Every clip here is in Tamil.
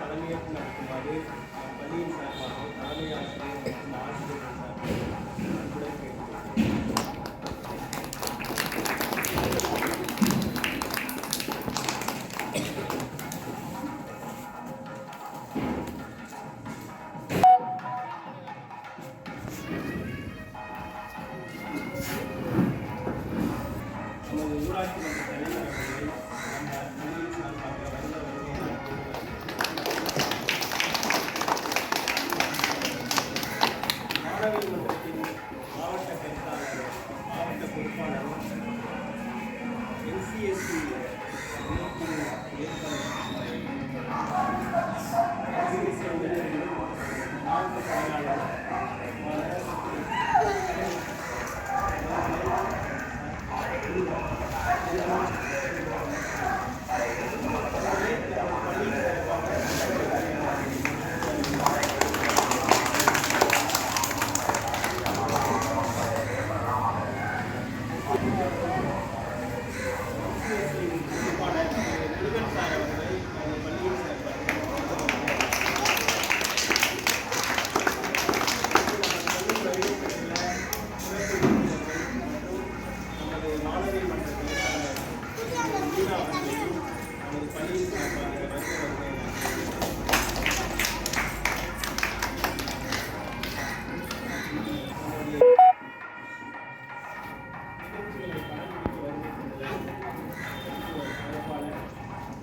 தலைமையாற்றின பள்ளியின் சார்பாக தலைமையாற்றிய ஆசிரியர்கள் சார்பாக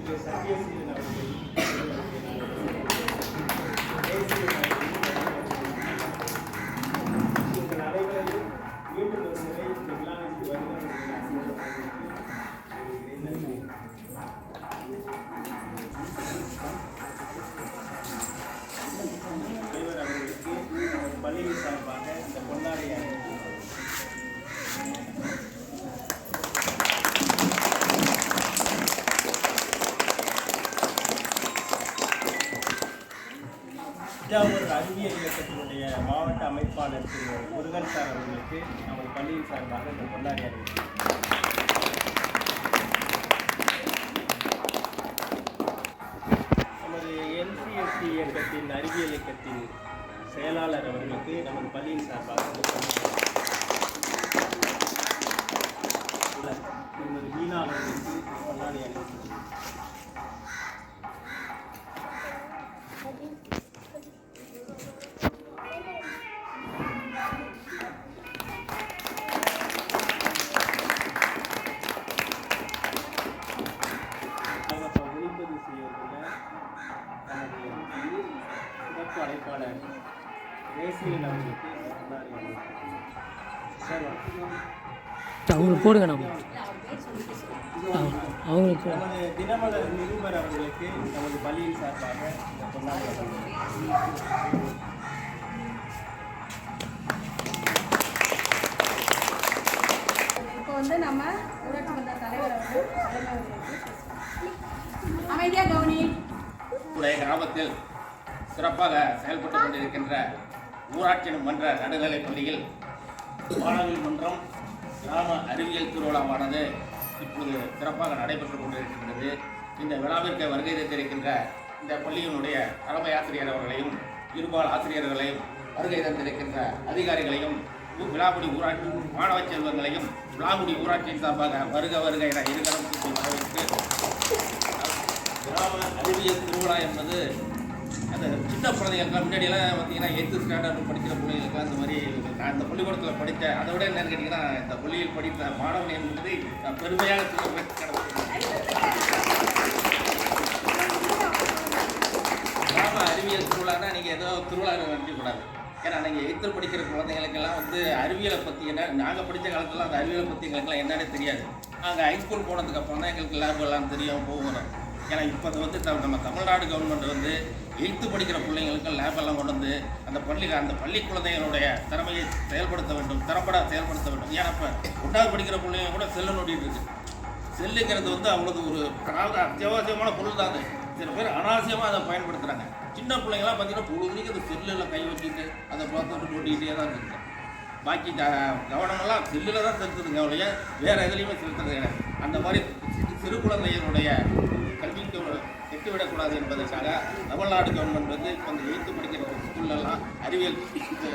で先へ進むな செயலாளர் அவர்களுக்கு நமது பள்ளியின் சார்பாக இந்த திருமதி மீனா அவர்களுக்கு இந்த கொண்டாடி அறிவிக்கிறோம். இப்போ வந்து நம்ம ஊராட்சி மன்ற தலைவர் அவர்களுக்கு அமைதியா கவனி உடைய கிராமத்தில் சிறப்பாக செயல்பட்டு கொண்டிருக்கின்ற ஊராட்சி மன்ற நடுநிலைப் பள்ளியில் மாணவர் மன்றம் கிராம அறிவியல் திருவிழாவானது இப்பொழுது சிறப்பாக நடைபெற்றுக் கொண்டிருக்கின்றது. இந்த விழாவிற்கு வருகை தந்திருக்கின்ற இந்த பள்ளியினுடைய தலைமை ஆசிரியர் அவர்களையும் இருபால் ஆசிரியர்களையும் வருகை தந்திருக்கின்ற அதிகாரிகளையும் விழாக்குடி ஊராட்சி மாணவ செல்வங்களையும் விழாக்குடி ஊராட்சியின் சார்பாக வருக வருக என இருகரம் வரவேற்று கிராம அறிவியல் திருவிழா என்பது சின்ன குழந்தைகளுக்கு முன்னாடியெல்லாம் பார்த்தீங்கன்னா எய்த்து ஸ்டாண்டர்ட் படிக்கிற பிள்ளைகளுக்கு அந்த மாதிரி நான் இந்த பள்ளிக்கூடத்தில் படித்தேன். அதை விட என்னன்னு கேட்டிங்கன்னா இந்த பள்ளியில் படித்த மாணவன் என்பது நான் பெருமையாக சொல்ல கிராம அறிவியல் திருவிழானா நீங்கள் ஏதோ திருவிழா நினைக்கக்கூடாது. ஏன்னா நீங்கள் எய்த்து படிக்கிற குழந்தைங்களுக்கெல்லாம் வந்து அறிவியலை பற்றி என்ன நாங்கள் படித்த காலத்துலாம் அந்த அறிவியலை பற்றி எங்களுக்கெல்லாம் என்னன்னே தெரியாது. நாங்கள் ஹைஸ்கூல் போனதுக்கு அப்புறம் தான் எங்களுக்கு லேப் எல்லாம் தெரியும் போகணும் ஏன்னா இப்போ வந்து த- நம்ம தமிழ்நாடு கவர்மெண்ட் வந்து எய்த்து படிக்கிற பிள்ளைங்களுக்கு லேபெல்லாம் கொண்டு வந்து அந்த பள்ளி அந்த பள்ளி குழந்தைகளுடைய திறமையை செயல்படுத்த வேண்டும் திறம்பட செயல்படுத்த வேண்டும். ஏன்னா இப்போ ஒன்றாவது படிக்கிற பிள்ளைங்க கூட செல்லு நோட்டிகிட்டு இருக்கு. செல்லுங்கிறது வந்து அவங்களுக்கு ஒரு அனா- அத்தியாவசியமான பொருள் தான் அது. சில பேர் அனாவசியமாக அதை பயன்படுத்துகிறாங்க சின்ன பிள்ளைங்களாம் பார்த்தீங்கன்னா பொழுதுக்கு அந்த செல்லில் கை வச்சுட்டு அதை பார்த்து நோட்டிக்கிட்டே தான் இருக்குது பாக்கி க- கவனமெல்லாம் செல்லில் தான் செலுத்துதுங்க அவளைய வேறு எதுலேயுமே செலுத்துறது கிடையாது. அந்த மாதிரி சிறு- குழந்தைகளுடைய விடக்கூடாது என்பதற்காக தமிழ்நாடு கவர்மெண்ட் வந்து இப்போ அந்த எழுத்து படிக்கிற ஸ்கூல்லலாம் அறிவியல் இது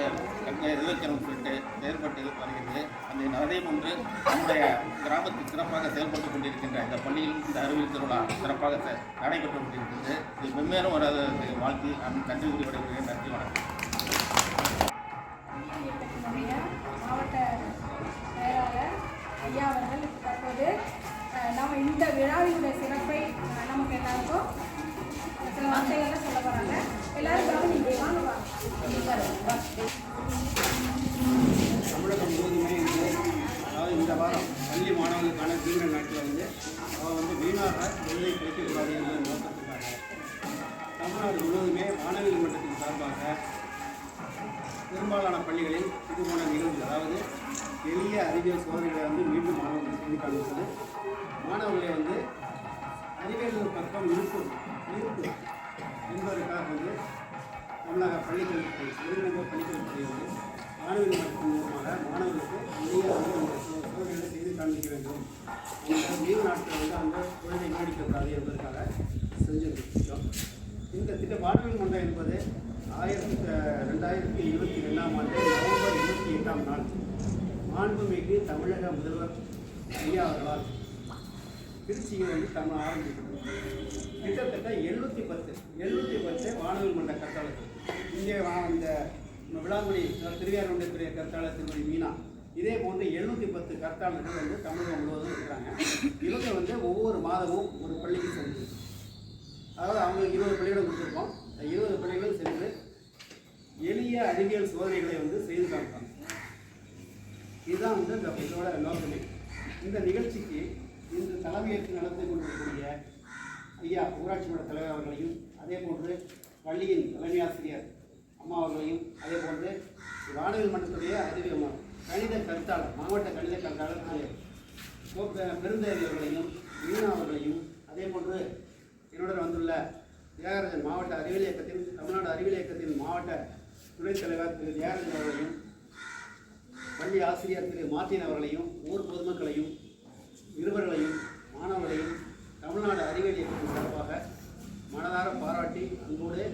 சொல்லிட்டு செயல்பட்டு வருகிறது. அந்த அதே போன்று நம்முடைய கிராமத்தில் சிறப்பாக செயல்பட்டு கொண்டிருக்கின்ற இந்த பள்ளியில் இந்த அறிவியல் திருவிழா சிறப்பாக நடைபெற்று கொண்டிருக்கிறது. இது மென்மேலும் ஒரு வாழ்த்தி. நான் நன்றி உரிவடைகிறேன் நன்றி வணக்கம். மாவட்ட செயலாளர் ஐயா அவர்கள் தற்போது நாம் நம்ம இந்த விழாவினுடைய சிறப்பை நமக்கு எல்லாருக்கும் சில வார்த்தைகளை சொல்ல போகிறாங்க எல்லாரும் கவனிங்க வாங்க தமிழகம் முழுவதுமே அதாவது இந்த வாரம் பள்ளி மாணவர்களுக்கான வீண நாட்டில் வந்து அவன் வந்து வீணாக விருதை கிடைக்கக்கூடாது என்ற நோக்கத்துக்காக தமிழ்நாடு முழுவதுமே மாணவிகள் மன்றத்தின் சார்பாக பெரும்பாலான பள்ளிகளில் இது போன நிகழ்வுகள் அதாவது எளிய அறிவியல் சோதனைகளை வந்து மீண்டும் மாணவர்களுக்கு செய்து காண்பிப்பது. மாணவர்களை வந்து அறிவியல் பக்கம் இருக்கும் இருக்கும் என்பதற்காக வந்து தமிழக பள்ளிக்கல்வித்துறை ஒருங்கிணைந்த பள்ளிக்கல்வித்துறை வந்து மாணவிகள் மற்றும் மூலமாக மாணவர்களுக்கு எளிய அறிவியல் சோ- சோதனைகளை செய்து காண்பிக்க வேண்டும். இந்த லீவு நாட்கள் வந்து அந்த குழந்தை நீடிக்கக்கூடாது என்பதற்காக செஞ்சிருக்கோம். இந்த திட்ட மாணவிகள் மன்றம் என்பது ஆயிரத்தி ரெண்டாயிரத்தி இருபத்தி ரெண்டாம் ஆண்டு நவம்பர் இருபத்தி எட்டாம் நாள். மாண்புமிகு தமிழக முதல்வர் ஐயா அவர்களால் திருச்சியை வந்து தமிழ் ஆரம்பிக்கணும் கிட்டத்தட்ட எழுநூற்றி பத்து எழுநூற்றி பத்து வானவில் மன்ற கற்றாளர்கள் இங்கே அந்த இந்த விளாங்குடி பெரிய கற்றாளர் திருமதி மீனா. இதே போன்று எழுநூற்றி பத்து கற்றாளர்கள் வந்து தமிழகம் முழுவதும் இருக்கிறாங்க. இவங்க வந்து ஒவ்வொரு மாதமும் ஒரு பள்ளிக்கு சென்று அதாவது அவங்களுக்கு இருபது பள்ளிகளும் கொடுத்துருக்கோம். இருபது பள்ளிகளும் சென்று எளிய அறிவியல் சோதனைகளை வந்து செய்து காமிப்பாங்க. இதுதான் வந்து இந்த இதோட நோக்கமே. இந்த நிகழ்ச்சிக்கு இன்று தலைமையேற்று நடந்து கொண்டிருக்கக்கூடிய ஐயா ஊராட்சி மன்ற தலைவர் அவர்களையும் அதே போன்று பள்ளியின் தலைமை ஆசிரியர் அம்மா அவர்களையும் அதே போன்று வானவில் மன்றத்துடைய அறிவியல் கணித கருத்தாளர் மாவட்ட கணித கருத்தாளர் திரு பெருந்தேவி அவர்களையும் மீனா அவர்களையும் அதே போன்று என்னுடன் வந்துள்ள தியாகராஜன் மாவட்ட அறிவியல் இயக்கத்தின் தமிழ்நாடு அறிவியல் இயக்கத்தின் மாவட்ட துணைத் தலைவர் திரு. தியாகராஜன் அவர்களையும் பள்ளி ஆசிரியர் திரு. மார்டின் அவர்களையும் ஊர் பொதுமக்களையும் இருவர்களையும் மாணவர்களையும் தமிழ்நாடு அறிவியல் இயக்கத்தின் சார்பாக மனதார பாராட்டி அன்போடு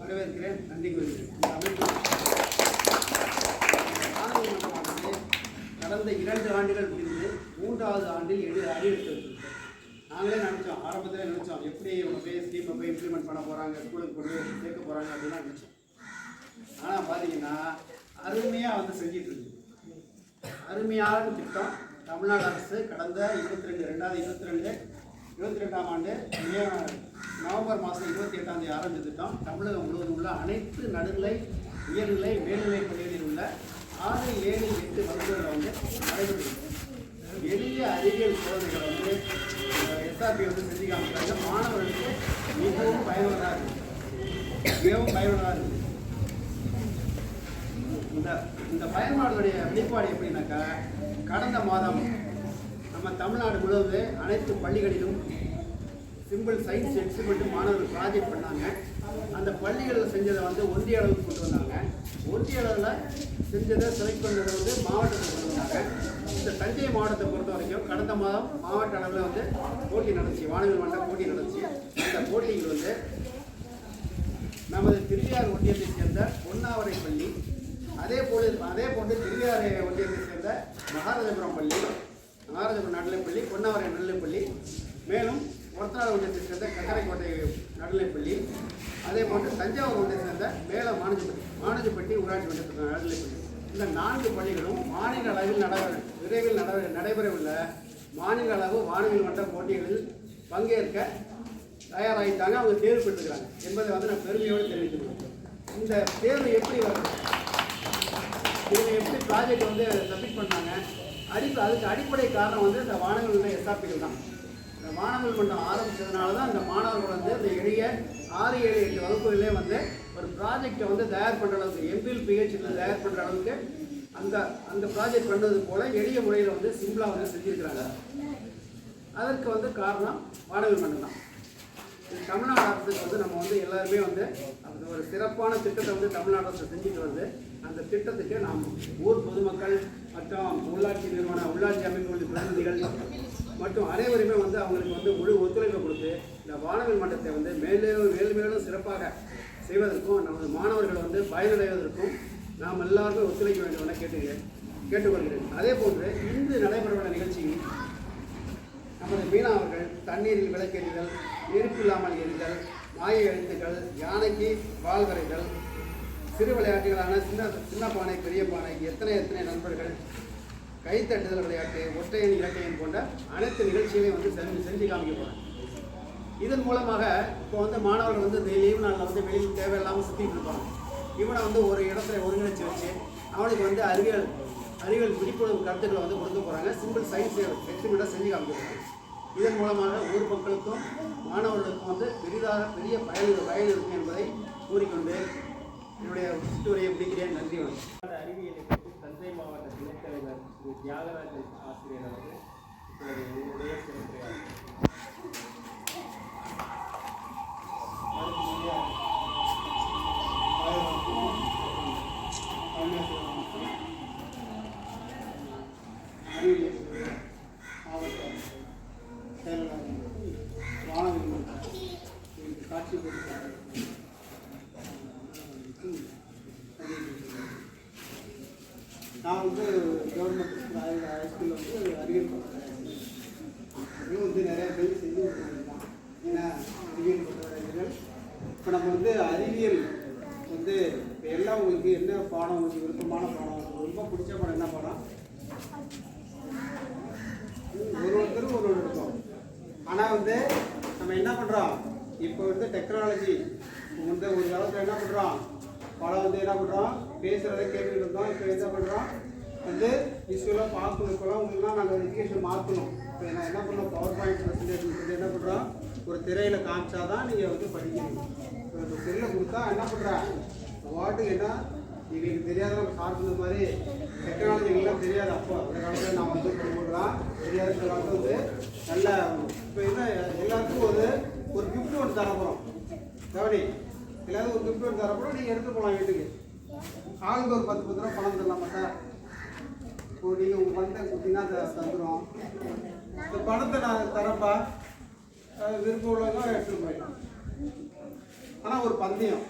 வரவேற்கிறேன். நன்றி கூறுகிறேன். இந்த அமைப்பு கடந்த இரண்டு ஆண்டுகள் முடிந்து மூன்றாவது ஆண்டில் எடு அடியெடுத்து வச்சிருக்கோம் நாங்களே நினச்சோம் ஆரம்பத்தில் நினச்சோம் எப்படி இவங்க போய் ஸ்கீமை போய் இம்ப்ளிமெண்ட் பண்ண போகிறாங்க ஸ்கூலுக்கு கொண்டு போய் சேர்க்க போகிறாங்க அப்படின்லாம் நினச்சோம். ஆனால் பார்த்தீங்கன்னா அருமையாக வந்து செஞ்சிட்ருக்கு அருமையான திட்டம். தமிழ்நாடு அரசு கடந்த இருபத்தி ரெண்டு ரெண்டாவது இருபத்தி ரெண்டு இருபத்தி ரெண்டாம் ஆண்டு மே நவம்பர் மாதம் இருபத்தி எட்டாம் தேதி ஆரம்பித்த திட்டம். தமிழகம் முழுவதும் உள்ள அனைத்து நடுநிலை உயர்நிலை மேல்நிலை பள்ளிகளில் உள்ள ஆறு ஏழு எட்டு வகுப்புகளில் வந்து நடைபெறுகிறது. எளிய அறிவியல் சோதனைகளை வந்து எஸ்ஆர்பி வந்து செஞ்சு காமிக்கிறாங்க. மாணவர்களுக்கு மிகவும் பயனுள்ளதாக இருக்குது மிகவும் பயனுள்ளதாக இருக்குது இந்த. இந்த பயன்பாடுடைய வெளிப்பாடு எப்படின்னாக்கா கடந்த மாதம் நம்ம தமிழ்நாடு முழுவதும் அனைத்து பள்ளிகளிலும் சிம்பிள் சயின்ஸ் எக்ஸ்பிரிமெண்ட் மாணவர்கள் ப்ராஜெக்ட் பண்ணாங்க. அந்த பள்ளிகளில் செஞ்சதை வந்து ஒன்றிய அளவுக்கு கொண்டு வந்தாங்க. ஒன்றிய அளவில் செஞ்சதை செலக்ட் பண்ணதை வந்து மாவட்டத்துக்கு கொண்டு வந்தாங்க. இந்த தஞ்சை மாவட்டத்தை பொறுத்த வரைக்கும் கடந்த மாதம் மாவட்ட அளவில் வந்து போட்டி நடந்துச்சு. வானவில் மன்ற போட்டி நடந்துச்சு. அந்த போட்டியில் வந்து நமது திருவியார் ஒன்றியத்தை சேர்ந்த பொன்னாவரை பள்ளி அதே போல அதே போன்று திருவியார் ஒன்றியத்தை சேர்ந்த மகாராஜபுரம் பள்ளி மகாராஜபுரம் நடுநிலைப்பள்ளி பொன்னாவரை நடுநிலைப்பள்ளி மேலும் ஒரத்தநாடு ஒன்றியத்தை சேர்ந்த கக்கரைக்கோட்டை நடுநிலைப்பள்ளி அதே போன்று தஞ்சாவூர் ஒன்றியத்தை சேர்ந்த மேல மானுஜப்பட்டி மானுஜப்பட்டி ஊராட்சி ஒன்றியத்தை நடுநிலைப்பள்ளி இந்த நான்கு பள்ளிகளும் மாநில அளவில் நட விரைவில் நட நடைபெறவுள்ள மாநில அளவு வானவில் மன்ற போட்டிகளில் பங்கேற்க தயாராகிட்டாங்க அவங்க தேர்வு பெற்றுக்கிறாங்க. என்பதை வந்து நான் பெருமையோடு தெரிவித்துக்கிறேன் இந்த தேர்வு எப்படி வருது? இவங்க எப்படி ப்ராஜெக்ட் வந்து சப்மிட் பண்ணாங்க? அடி அதுக்கு அடிப்படை காரணம் வந்து இந்த மாணவர்களுடைய எஸ்ஆர்பிகள் தான். இந்த மாணவர்கள் மன்றம் ஆரம்பிச்சதுனால தான் இந்த மாணவர்கள் வந்து இந்த எளிய ஆறு ஏழு எட்டு வகுப்புகளிலே வந்து ஒரு ப்ராஜெக்டை வந்து தயார் பண்ணுற அளவுக்கு எம்பிஎல் பிஹெச்டியில் தயார் பண்ணுற அளவுக்கு அந்த அந்த ப்ராஜெக்ட் பண்ணுறது போல் எளிய முறையில் வந்து சிம்பிளாக வந்து செஞ்சுருக்கிறாங்க. அதற்கு வந்து காரணம் வானவில் மன்றம் தான். இது தமிழ்நாடு அரசுக்கு வந்து நம்ம வந்து எல்லாருமே வந்து அது ஒரு சிறப்பான திட்டத்தை வந்து தமிழ்நாடு அரசு செஞ்சுட்டு வந்து அந்த திட்டத்துக்கு நாம் ஊர் பொதுமக்கள் மற்றும் உள்ளாட்சி நிறுவன உள்ளாட்சி அமைப்புகளின் பிரதிநிதிகள் மற்றும் அனைவருமே வந்து அவங்களுக்கு வந்து முழு ஒத்துழைப்பு கொடுத்து இந்த வானவில் மன்றத்தை வந்து மேலும் மேலும் மேலும் சிறப்பாக செய்வதற்கும் நமது மாணவர்கள் வந்து பயனடைவதற்கும் நாம் எல்லாருமே ஒத்துழைக்க வேண்டும் என கேட்டுகிறேன் கேட்டுக்கொள்கிறேன். அதே போன்று இன்று நடைபெறவுள்ள நிகழ்ச்சியில் நமது மீனா அவர்கள் தண்ணீரில் நெருப்பு இல்லாமல் எரிதல் மாய எழுத்துக்கள் யானைக்கு வால் வரைதல் சிறு விளையாட்டுகளான சின்ன சின்ன பானை பெரிய பானை எத்தனை எத்தனை நண்பர்கள் கைத்தட்டுதல் விளையாட்டு ஒற்றையன் இலக்கையன் போன்ற அனைத்து நிகழ்ச்சிகளையும் வந்து செஞ்சு செஞ்சு காமிக்க போகிறேன் இதன் மூலமாக இப்போ வந்து மாணவர்கள் வந்து இந்த லீவ் நாளில் வந்து வெளியில் தேவையில்லாமல் சுற்றிட்டு இருப்பாங்க. இவனை வந்து ஒரு இடத்துல ஒருங்கிணைச்சு வச்சு அவனுக்கு வந்து அறிவியல் அறிவியல் விழிப்புணர்வு கருத்துக்களை வந்து கொடுக்க போகிறாங்க சிம்பிள் சயின்ஸ் எக்ஸ்பிரிமெண்ட்டாக செஞ்சு காமிக்க போகிறாங்க இதன் மூலமாக ஊர் மக்களுக்கும் மாணவர்களுக்கும் வந்து பெரிதாக பெரிய பயன் பயன் இருக்கும் என்பதை கூறிக்கொண்டு என்னுடைய ஸ்டோரியை முடிக்கிறேன் நன்றி வணக்கம். அறிவியலுக்கு தஞ்சை மாவட்ட துணைத்தலைவர் திரு தியாகராஜன் ஆசிரியர் அவர்கள் இப்பொழுது உங்களுடைய சிறப்புரையாளர் மாவட்ட செயலாளர் வானவில் காட்சி கொடுத்தார் நான் வந்து கவர்மெண்ட் ஸ்கூல் ஹைஸ்கூலில் வந்து அறிவியல் பட்டதாரி அதுவும் வந்து நிறைய பேர் செஞ்சு கொடுத்துருக்கான் ஏன்னா அறிவியல் பட்டதாரிகள் இப்போ நம்ம வந்து அறிவியல் வந்து இப்போ எல்லாம் உங்களுக்கு என்ன பாடம் உங்களுக்கு விருப்பமான பாடம் உங்களுக்கு ரொம்ப பிடிச்ச பாடம் என்ன பாடம் ஒரு ஒருத்தரும் ஒரு ஒரு இருக்கும் ஆனால் வந்து நம்ம என்ன பண்ணுறோம் இப்போ வந்து டெக்னாலஜி வந்து ஒரு காலத்தில் என்ன பண்ணுறோம் படம் வந்து என்ன பண்ணுறோம் பேசுகிறத கேட்டுக்கிட்டு இருந்தோம் இப்போ என்ன பண்ணுறோம் வந்து விஷுவலாக பார்க்கணும் இப்போலாம் உங்களுக்குலாம் நாங்கள் எஜுகேஷன் மாற்றணும் இப்போ நான் என்ன பண்ணுறோம்? பவர் பாயிண்ட் ப்ரெசன்டேஷன் வந்து என்ன பண்ணுறோம்? ஒரு திரையில் காமிச்சா தான் நீங்கள் வந்து படிக்கிறீங்க. இப்போ இந்த செல்லை கொடுத்தா என்ன பண்ணுறேன் வாட்டுக்கு என்ன? எங்களுக்கு தெரியாத சார் சொன்ன மாதிரி டெக்னாலஜி எல்லாம் தெரியாது அப்போ. அந்த காலத்தில் நான் வந்து கொடுக்கலாம் தெரியாத காலத்தில் வந்து நல்ல இப்போ என்ன எல்லாருக்கும் ஒரு ஒரு கிஃப்ட் ஒன்று தரப்போகிறோம் கவனி எல்லாரும் ஒரு கிஃப்ட் ஒன்று தரப்போ நீங்கள் எடுத்து போகலாம் வீட்டுக்கு. ஆளுக்கு ஒரு பத்து பத்து ரூபா பணம் தரலாம் மாட்டேன் இப்போ நீங்கள் உங்கள் பணத்தை கொடுத்தீங்கன்னா தந்துடும் இந்த பணத்தை நான் தரப்பா? அஹ் விருப்பம் உள்ளவங்க எடுத்துட்டு போயிடலாம். ஆனால் ஒரு பந்தயம்.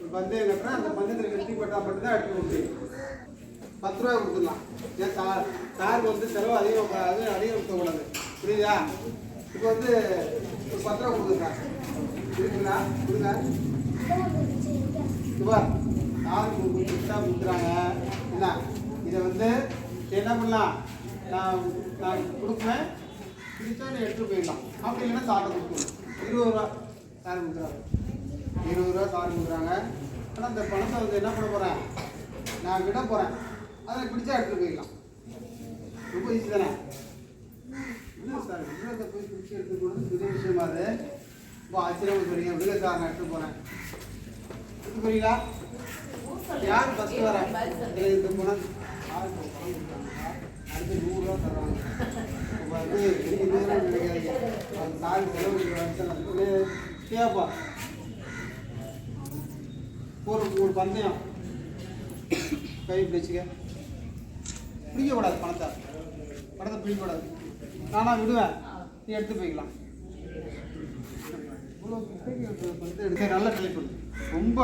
ஒரு பந்தயம் கட்டுறேன் அந்த பந்தயத்தில் வெற்றி பெற்றால் மட்டும்தான் எடுத்து முடியும். பத்து ரூபா கொடுத்துடலாம். ஏன் கார் காருக்கு வந்து செலவு அதிகம் அது அதிகம் கொடுக்கக்கூடாது புரியுதா? இப்போ வந்து ஒரு பத்து ரூபா கொடுத்துருக்கேன் இருக்குங்களா கொடுங்க. இதுவா கார் கொடுத்தா கொடுக்குறாங்க. என்ன? இதை வந்து என்ன பண்ணலாம்? நான் நான் கொடுப்பேன் பிடிச்சா நீ எடுத்துகிட்டு போயிடலாம். அப்படி இல்லைன்னா காரை கொடுக்கணும் இருபது ரூபா சார் கொடுக்குறாங்க இருபது ரூபா சார் கொடுக்குறாங்க. ஆனால் அந்த பணத்தை வந்து என்ன பண்ண போகிறேன் நான் விட போகிறேன் அதை பிடிச்சா எடுத்துகிட்டு போயிடலாம். ரொம்ப ஈஸி தானே? இல்லை சார்? விடுதலை போய் பிடிச்சி எடுத்து போகிறது பெரிய விஷயமா அது? ரொம்ப ஆச்சரியமாக சொல்றீங்க விடுங்க சார் நான் எடுத்து போகிறேன் எடுத்து போறீங்களா? யார் ஃபஸ்ட்டு வரேன் இல்லை இந்த பணம் யாருக்கு பணம் கொடுத்தாங்க அடுத்து நூறுரூவா தர்றாங்க. இப்போ வந்து இருபது ரூபா கிடைக்காதீங்க அது சார் செலவு கேப்பா. ஒரு ஒரு பந்தயம். கை பிடிச்சிக்க. பிடிக்கக்கூடாது பணத்தை. பணத்தை பிடிக்கக்கூடாது. நானாக விடுவேன். நீ எடுத்து போய்க்கலாம். இவ்வளோ குப்பைக்கு வந்து எடுத்து நல்லா ட்ரை ரொம்ப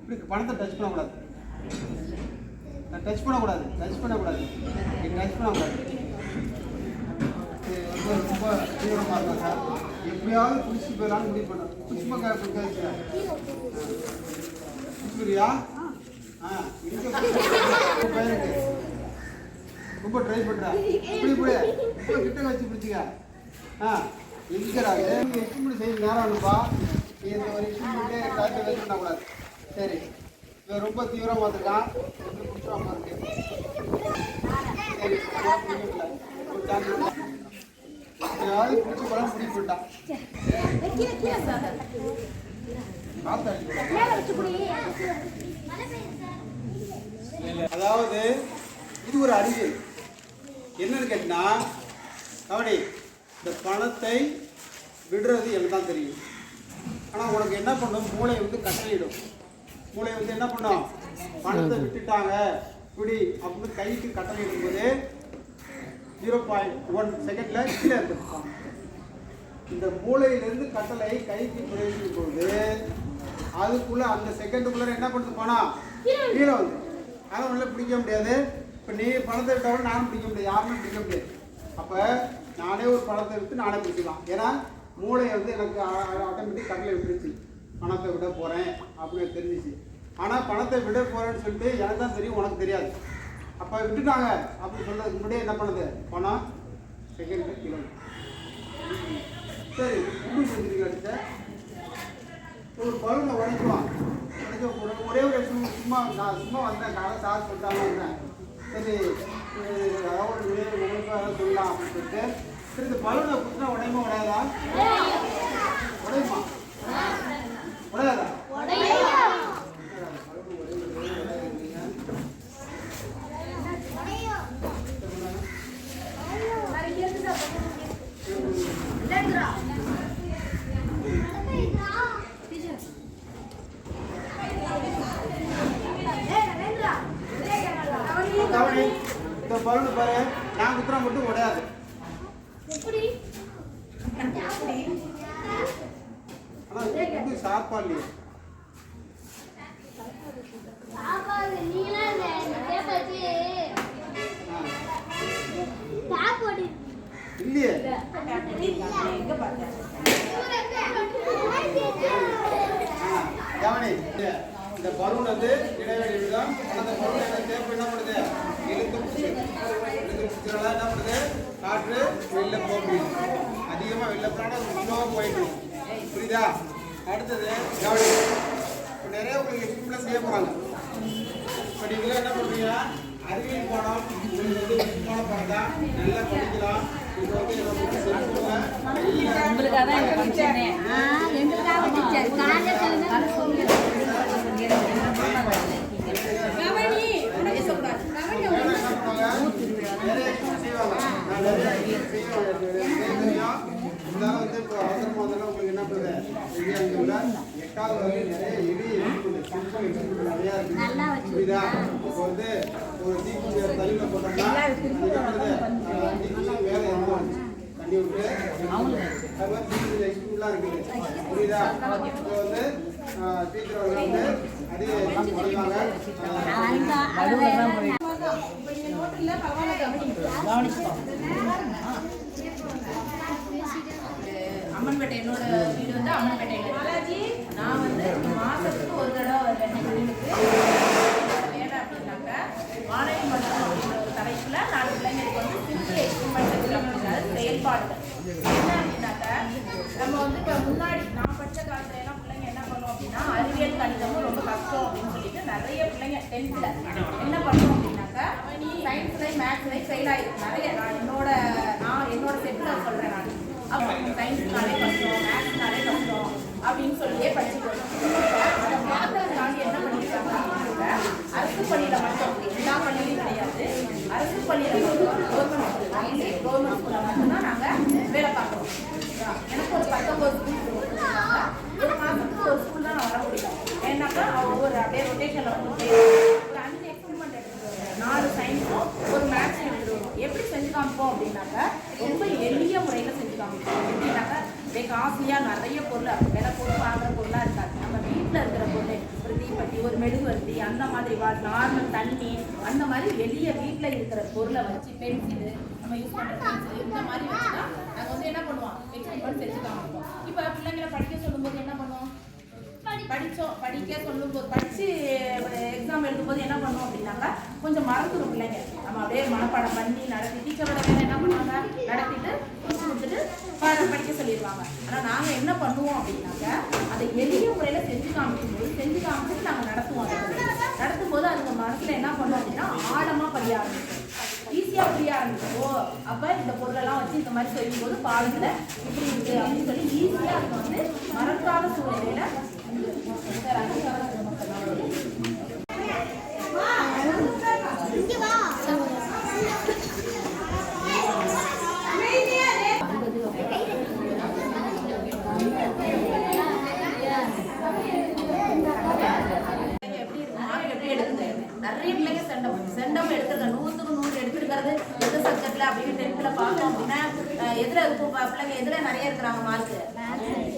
இப்படி பணத்தை டச் பண்ணக்கூடாது. டச் பண்ணக்கூடாது டச் பண்ணக்கூடாது. நீங்கள் டச் பண்ணக்கூடாது. ரொம்ப ரொம்ப தீவிரமாக இருக்கா சார் எப்படியாவது பிடிச்சி போயிடலான்னு முடிவு பண்ணேன் பிடிச்சி போய் பிடிக்காது சார் பிடிச்சிக்கிறியா ஆ பையனுக்கு ரொம்ப ட்ரை பண்ணுறேன் இப்படி இப்படி இப்போ கிட்ட வச்சு பிடிச்சிக்க. ஆ எங்கடா எக்ஸ்பிரிமெண்ட் செய்ய நேரம் அனுப்பா நீ இந்த ஒரு எக்ஸ்பிரிமெண்ட்டே டைப்பை வச்சு பண்ணக்கூடாது. சரி. ரொம்ப தீவிரமாக வந்திருக்கான். எப்படி பிடிச்சாம இருக்கு. சரி பிடிக்கல. ஒரு பிடிச்சி படம் பிடிக்க விட்டான் காத்து அதாவது இது ஒரு அறிவியல் என்னன்னு கேட்டினா கவனி இந்த பணத்தை விடுறது எனக்கு தான் தெரியும். ஆனால் உனக்கு என்ன பண்ணும்? மூளை வந்து கட்டளையிடும். மூளை வந்து என்ன பண்ணும்? பணத்தை விட்டுட்டாங்க. இப்படி அப்படின்னு கைக்கு கட்டளை போது ஜீரோ பாயிண்ட் ஒன் செகண்டில் கீழே இருந்துருப்பான் இந்த மூளையிலிருந்து கட்டளை கைக்கு பிரவேசிக்கும் போது அதுக்குள்ள அந்த செகண்டுக்குள்ள என்ன பண்ணுது பணம் கீழே வந்து. அதை உள்ள பிடிக்க முடியாது. இப்போ நீ பணத்தை விட்டவங்க நானும் பிடிக்க முடியாது. யாருமே பிடிக்க முடியாது. அப்போ நானே ஒரு பணத்தை எடுத்து நானே பிடிச்சிக்கலாம். ஏன்னா மூளை வந்து எனக்கு ஆட்டோமேட்டிக் கட்டளை விட்டுருச்சு. பணத்தை விட போகிறேன் அப்படின்னு தெரிஞ்சிச்சு. ஆனால் பணத்தை விட போகிறேன்னு சொல்லிட்டு எனக்கு தான் தெரியும் உனக்கு தெரியாது. அப்போ விட்டுட்டாங்க அப்படின்னு சொல்கிறதுக்கு முன்னாடியே என்ன பண்ணுது? பணம் செகண்ட் கீழே சரி இன்னும் செஞ்சுருக்கீங்க அடுத்த. ஒரு பலூனை உடைக்குவான் உடைக்க ஒரு ஒரே ஒரு சும்மா சும்மா நான் சும்மா வந்தேன் காலை சார் சொல்லிட்டாங்க வந்தேன் சரி அதாவது அதாவது உங்களுக்கு அதை சொல்லலாம் அப்படின்னு சொல்லிட்டு. சரி இந்த பலூனை குத்துனா உடையுமா உடையாதா? உடையுமா? இந்த பலூனை பாரு நான் குத்துறா மட்டும் உடையாது. எப்படி இது ஷார்ப்பா இல்லையே ஆ. இல்லையே. ஆ, கவனி இந்த பலூன் வந்து இடைவெளி அந்த பலூன் என்ன தேப்பு என்ன பண்ணுது இழுத்து இழுத்து என்ன பண்ணுது? காற்று வெளில போக முடியும் அதிகமாக வெளில போனால் ஸ்லோவாக போயிட்டு புரியுதா? அடுத்தது இப்போ நிறைய உங்களுக்கு எக்ஸ்பிரிமெண்ட் செய்ய போகிறாங்க இப்போ நீங்களே என்ன பண்ணுறீங்க அறிவியல் பாடம் உங்களுக்கு வந்து முக்கியமான பாடம் தான் நல்லா படிக்கலாம் உங்களுக்காக தான் இந்த ஃபங்க்ஷனே கவனி உனக்கு சொல்லக்கூடாது கவனி வேலை என்ன பண்ணுவாங்க? நிறைய விஷயம் செய்வாங்க. நான் நிறைய விஷயம் செய்வேன். எனக்கு செய்ய தெரியும். இருந்தாலும் வந்து இப்போ அவசரமா வந்தாலும் உங்களுக்கு என்ன பண்ணுது? வெளியே அங்கே உள்ள எட்டாவது வந்து நிறைய எளிய எழுத்துக்கள் சிம்பிள் எழுத்துக்கள் நிறையா இருக்குது புரியுதா இப்போ வந்து ஒரு தீக்குள்ள தண்ணியில் போட்டோம்னா வேலை தண்ணி விட்டு அது மாதிரி இருக்குது புரியுதா இப்போ வந்து டீச்சர் வந்து அதே அம்மன்பேட்டை என்னோட வீடு வந்து அம்மன்பேட்டையில் பாலாஜி நான் வந்து மாதத்துக்கு ஒரு தடவை வருவேன். பிள்ளைங்களுக்கு வீட்டுக்கு. வேலை அப்படின்னாக்கா வாடகை மண்டலம் அப்படின்ற ஒரு தலைப்பில் நான் பிள்ளைங்களுக்கு வந்து சிம்பிள் எக்ஸ்பிரிமெண்ட் அப்படிங்கிறது செயல்பாடுகள். என்ன அப்படின்னாக்கா நம்ம வந்து இப்போ முன்னாடி நான் படித்த காலத்துல எல்லாம் பிள்ளைங்க என்ன பண்ணுவோம் அப்படின்னா அறிவியல் கணிதமும் ரொம்ப கஷ்டம் அப்படின்னு சொல்லிட்டு நிறைய பிள்ளைங்க டென்த்தில் என்ன பண்ணுவோம் அப்படின்னாக்கா சயின்ஸ்லேயும் மேக்ஸ்லேயும் ஃபெயில் ஆகிருக்கு நிறைய நான் என்னோட நான் என்னோட செட்டில் சொல்கிறேன் நான். அப்போ சயின்ஸ்னாலே கஷ்டம் மேத்ஸ்னாலே கஷ்டம். அப்படின்னு சொல்லியே படிச்சுக்கணும் வந்தோம் அதை என்ன பண்ணியிருக்காங்க அரசு பள்ளியில் மட்டும் எல்லா பள்ளியிலும் கிடையாது. அரசு பள்ளியில் மட்டும் கவர்மெண்ட் கவர்மெண்ட் ஸ்கூலில் மட்டும்தான் நாங்கள் வேலை பார்க்குறோம். எனக்கு ஒரு பத்தொம்பது ஸ்கூல் ஒரு மாதத்துக்கு ஒரு ஸ்கூல் தான் வர முடியும். ஏன்னாக்கா ஒவ்வொரு அப்படியே ரொட்டேஷனில் வந்து ஒரு அஞ்சு எக்ஸ்பெரிமெண்ட் எடுத்துட்டு நாலு சயின்ஸும் ஒரு மேத்ஸும் எடுத்துட்டு வருவோம். எப்படி செஞ்சு காமிப்போம் அப்படின்னாக்கா ரொம்ப எளிய முறையில் செஞ்சு காமிப்போம். எப்படின்னாக்கா இதே காஸ்ட்லியாக நிறைய பொருள் அப்படி விலை போட்டு வாங்குற பொருளாக இருக்காது நம்ம வீட்டில் இருக்கிற பொருள் ஒரு தீப்பெட்டி ஒரு மெழுகுவர்த்தி அந்த மாதிரி வா நார்மல் தண்ணி அந்த மாதிரி எளிய வீட்டில் இருக்கிற பொருளை வச்சு பென்சிலு நம்ம யூஸ் பண்ணுற பென்சில் இந்த மாதிரி வச்சு தான் நாங்கள் வந்து என்ன பண்ணுவோம்? எக்ஸ்பெரிமெண்ட் செஞ்சு காமிப்போம் இப்போ பிள்ளைங்களை படிக்க சொல்லும்போது என்ன பண்ணுவோம்? படிச்சோம் படிக்க சொல்லும்போது படிச்சு எக்ஸாம் எழுதும்போது என்ன பண்ணுவோம் அப்படின்னாக்கா கொஞ்சம் மறந்துடும் பிள்ளைங்க. நம்ம அப்படியே மனப்பாடம் பண்ணி நடத்தி டீச்சரோட வேலை என்ன பண்ணுவாங்க? நடத்திட்டு கொடுத்துட்டு பாடம் படிக்க சொல்லிடுவாங்க. ஆனால் நாங்கள் என்ன பண்ணுவோம் அப்படின்னாக்கா அதை எளிய முறையில் செஞ்சு காமிக்கும்போது செஞ்சு காமிச்சிட்டு நாங்கள் நடத்துவோம் வந்து. நடத்தும் போது அதுங்க மனசில் என்ன பண்ணுவோம் அப்படின்னா ஆழமாக படிய ஆரம்பிக்கும் ஈஸியாக புரிய ஆரம்பிக்கும் ஓ அப்போ இந்த பொருளெல்லாம் வச்சு இந்த மாதிரி செய்யும்போது பாடத்தில் இப்படி இருக்கு அப்படின்னு சொல்லி ஈஸியாக அதுங்க வந்து மறக்காத சூழ்நிலையில சார் அதுக்காக எப்படி இருக்கு மார்க் எப்படி எடுக்குது நிறைய பிள்ளைங்க செண்டம் செண்டம் எடுக்கிறது நூற்றுக்கு நூறு எடுத்துருக்கிறது எந்த சப்ஜெக்ட்ல அப்படின்னு டென்த்தில் பார்த்தோம் அப்படின்னா அஹ், எதுல இருக்கும் ப- பிள்ளைங்க எதுல நிறைய இருக்கிறாங்க மார்க்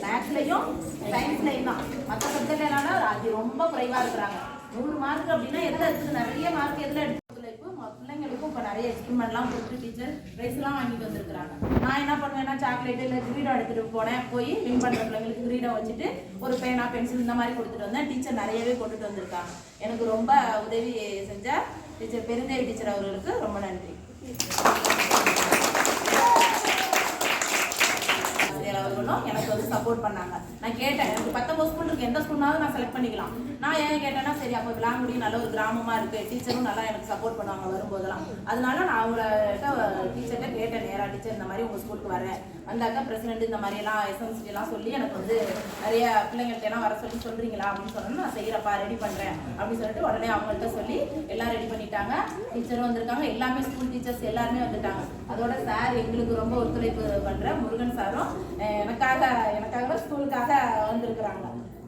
மேத்ஸ்லையும் சயின்ஸ்லையும் தான் மற்ற சப்ஜெக்ட்லாம் அது ரொம்ப குறைவா இருக்கிறாங்க நூறு மார்க் அப்படின்னா எதுல இருக்குது? நிறைய மார்க் எதுல எடுக்கிறதுல இப்போ? பிள்ளைங்களுக்கும் இப்போ நிறைய எக்ஸ்பிரிமெண்ட்லாம் கொடுத்து டீச்சர் ப்ரைஸ்லாம் வாங்கிட்டு வந்திருக்கிறாங்க. நான் என்ன பண்ணுவேன்னா சாக்லேட் இல்லை கிரீடம் எடுத்துட்டு போனேன். போய் வின் பண்ணுற பிள்ளைங்களுக்கு கிரீடம் வச்சுட்டு ஒரு பேனா பென்சில் இந்த மாதிரி கொடுத்துட்டு வந்தேன். டீச்சர் நிறையவே கொண்டுட்டு வந்திருக்காங்க. எனக்கு ரொம்ப உதவி செஞ்ச டீச்சர் பெருந்தேவி டீச்சர் அவர்களுக்கு ரொம்ப நன்றி ஆசிரியர் அவர்களும் எனக்கு வந்து சப்போர்ட் பண்ணாங்க. நான் கேட்டேன் எனக்கு பத்தொம்பது ஸ்கூல் இருக்கு. எந்த ஸ்கூல்னாலும் நான் செலக்ட் பண்ணிக்கலாம். நான் ஏன் கேட்டேன்னா சரி அப்போ விளாங்குடி நல்ல ஒரு கிராமமா இருக்கு. டீச்சரும் நல்லா எனக்கு சப்போர்ட் பண்ணுவாங்க வரும்போதெல்லாம். அதனால நான் அவங்கள்ட்ட டீச்சர்கிட்ட கேட்டேன் நேரா டீச்சர் இந்த மாதிரி உங்க ஸ்கூலுக்கு வரேன் வந்தாக்கா பிரசிடென்ட் இந்த மாதிரி எல்லாம் எல்லாம் சொல்லி எனக்கு வந்து நிறைய பிள்ளைங்கள்ட்ட எல்லாம் வர சொல்லி சொல்றீங்களா அப்படின்னு சொன்னா நான் செய்யறப்பா ரெடி பண்றேன். அப்படின்னு சொல்லிட்டு உடனே அவங்கள்ட்ட சொல்லி எல்லாம் ரெடி பண்ணிட்டாங்க. டீச்சரும் வந்திருக்காங்க. எல்லாமே ஸ்கூல் டீச்சர்ஸ் எல்லாருமே வந்துட்டாங்க. அதோட சார் எங்களுக்கு ரொம்ப ஒத்துழைப்பு பண்ற முருகன் சாரும் எனக்காக எனக்காக எனக்காக ஸ்கூலுக்காக வந்திருக்கிறாங்க.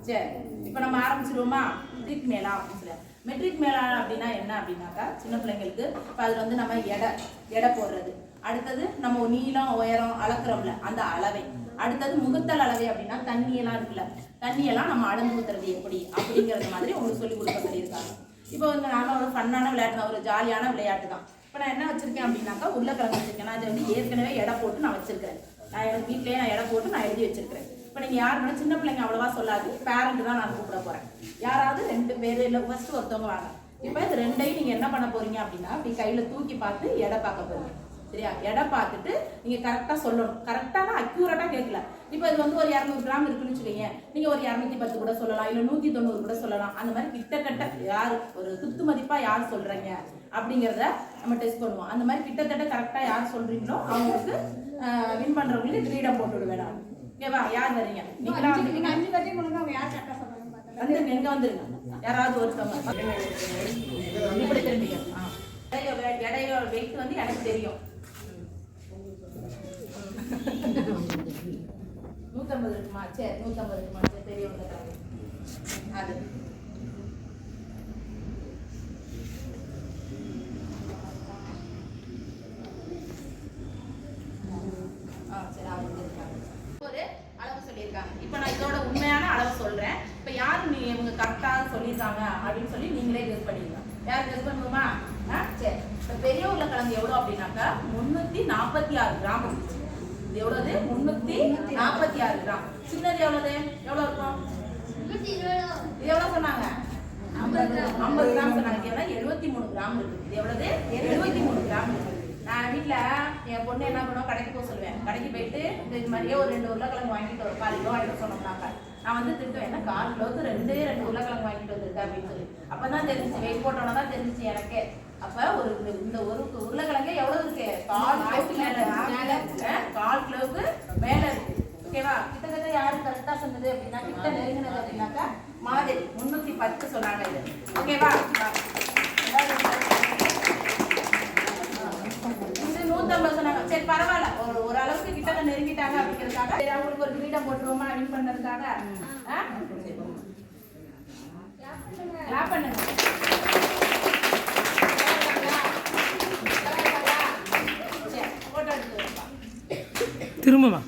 சரி இப்போ நம்ம ஆரம்பிச்சிருவோமா மெட்ரிக் மேளா அப்படின்னு சொல்லி. மெட்ரிக் மேளா அப்படின்னா என்ன அப்படின்னாக்கா சின்ன பிள்ளைங்களுக்கு இப்போ அதில் வந்து நம்ம எடை எடை போடுறது. அடுத்தது நம்ம நீளம் உயரம் அளக்குறோம்ல அந்த அளவை. அடுத்தது முகத்தல் அளவை அப்படின்னா தண்ணியெல்லாம் இருக்குல்ல தண்ணியெல்லாம் நம்ம அளந்து ஊத்துறது எப்படி? அப்படிங்கிறது மாதிரி உங்களுக்கு சொல்லி கொடுக்க சொல்லியிருக்காங்க. இப்போ வந்து நானும் ஒரு ஃபன்னான விளையாட்டு தான் ஒரு ஜாலியான விளையாட்டு தான் இப்போ நான் என்ன வச்சிருக்கேன் அப்படின்னாக்கா உருளைக்கிழங்கு வச்சிருக்கேன். நான் அதை வந்து ஏற்கனவே எடை போட்டு நான் வச்சிருக்கேன் நான் எனக்கு வீட்லேயே நான் எடை போட்டு நான் எழுதி வச்சிருக்கிறேன். இப்போ நீங்கள் யார் வேணா சின்ன பிள்ளைங்க அவ்வளோவா சொல்லாது. பேரண்ட் தான் நான் கூப்பிட போகிறேன் யாராவது ரெண்டு பேர் இல்லை ஃபஸ்ட்டு ஒருத்தவங்க வாங்க. இப்போ இது ரெண்டையும் நீங்கள் என்ன பண்ண போகிறீங்க அப்படின்னா இப்படி கையில் தூக்கி பார்த்து எடை பார்க்க போகிறீங்க சரியா? எடை பார்த்துட்டு நீங்கள் கரெக்டாக சொல்லணும். கரெக்டான அக்யூரேட்டாக கேட்கல. இப்போ இது வந்து ஒரு இரநூறு கிராம் இருக்குன்னு வச்சுக்கோங்க நீங்கள் ஒரு இரநூத்தி பத்து கூட சொல்லலாம். இல்லை நூற்றி தொண்ணூறு கூட சொல்லலாம். அந்த மாதிரி கிட்டத்தட்ட யார்? ஒரு குத்து மதிப்பாக யார் சொல்கிறீங்க அப்படிங்கிறத நம்ம டெஸ்ட் பண்ணுவோம். அந்த மாதிரி கிட்டத்தட்ட கரெக்டாக யார் சொல்கிறீங்களோ அவங்களுக்கு வின் பண்ணுறவங்களுக்கு கிரீடம் போட்டு விடுவேன் நான் ஓகேவா யார் வரீங்க? நீங்களா நீங்க அஞ்சு பேர்த்தையும் கொடுங்க அவங்க யார் கரெக்டாக பார்க்கலாம் வந்துருங்க எங்க வந்துருங்க. யாராவது ஒருத்தவங்க. இப்படி திரும்பிங்க எடையோட வெயிட் வந்து எனக்கு தெரியும். நூத்தம்பது இருக்குமா? சரி நூத்தம்பது இருக்குமா? சரி பெரியவங்க தராங்க அது ஆ, சரி, அவங்க இருக்காங்க. ஒரு அளவு சொல்லியிருக்காங்க இப்போ நான் இதோட உண்மையான அளவு சொல்றேன் இப்போ யார் நீ இவங்க கரெக்டாக சொல்லியிருக்காங்க அப்படின்னு சொல்லி நீங்களே கெஸ் பண்ணிக்கலாம் யார் கெஸ் பண்ணுவோமா ஆ சரி இப்போ பெரிய உருளைக்கிழங்கு எவ்வளோ அப்படின்னாக்கா முந்நூற்றி நாற்பத்தி ஆறு கிராம் இது எவ்வளவு? முன்னூத்தி நாற்பத்தி ஆறு கிராம். சின்னது எவ்வளவு? எவ்வளவு இருக்கும்? இது சொன்னாங்க? ஐம்பது கிராம். சொன்னாங்க. இது எழுபத்தி மூணு கிராம் இருக்கு. இது எவ்வளவு? எழுபத்தி மூணு கிராம் இருக்கு. நான் வீட்டில் என் பொண்ணு என்ன பண்ணுவோம் கடைக்கு போக சொல்லுவேன். கடைக்கு போயிட்டு இந்த இது மாதிரியே ஒரு ரெண்டு உருளைக்கிழங்கு வாங்கிட்டு ஒரு கால் கிலோ வாங்கிட்டு சொன்னோம்னாக்கா நான் வந்து திட்டுவேன். என்ன கால் கிலோவுக்கு ரெண்டே ரெண்டு உருளைக்கிழங்கு வாங்கிட்டு வந்திருக்கேன் அப்படின்னு சொல்லி. அப்போ தான் தெரிஞ்சு வெயிட் போட்டோன்னா தான் தெரிஞ்சிச்சு எனக்கு. அப்போ ஒரு இந்த- ஒரு உருளைக்கிழங்கு எவ்வளவு இருக்கு? கால் கால் கிலோவுக்கு மேலே இருக்கு. ஓகேவா கிட்டத்தட்ட யாரு கரெக்டா சொன்னது அப்படின்னா கிட்ட நெருங்கினது அப்படின்னாக்கா மாதிரி முன்னூத்தி பத்து சொன்னாங்க இது. ஓகேவா நூத்தம்பது சொன்னாங்க. சரி பரவாயில்ல. ஒரு ஒரு அளவுக்கு கிட்ட நெருங்கிட்டாங்க அப்படிங்கிறதுக்காக சரி அவங்களுக்கு ஒரு கிரீடம் போட்டுருவோமா வின் பண்ணதுக்காக பண்ணுங்க. திரும்பமா?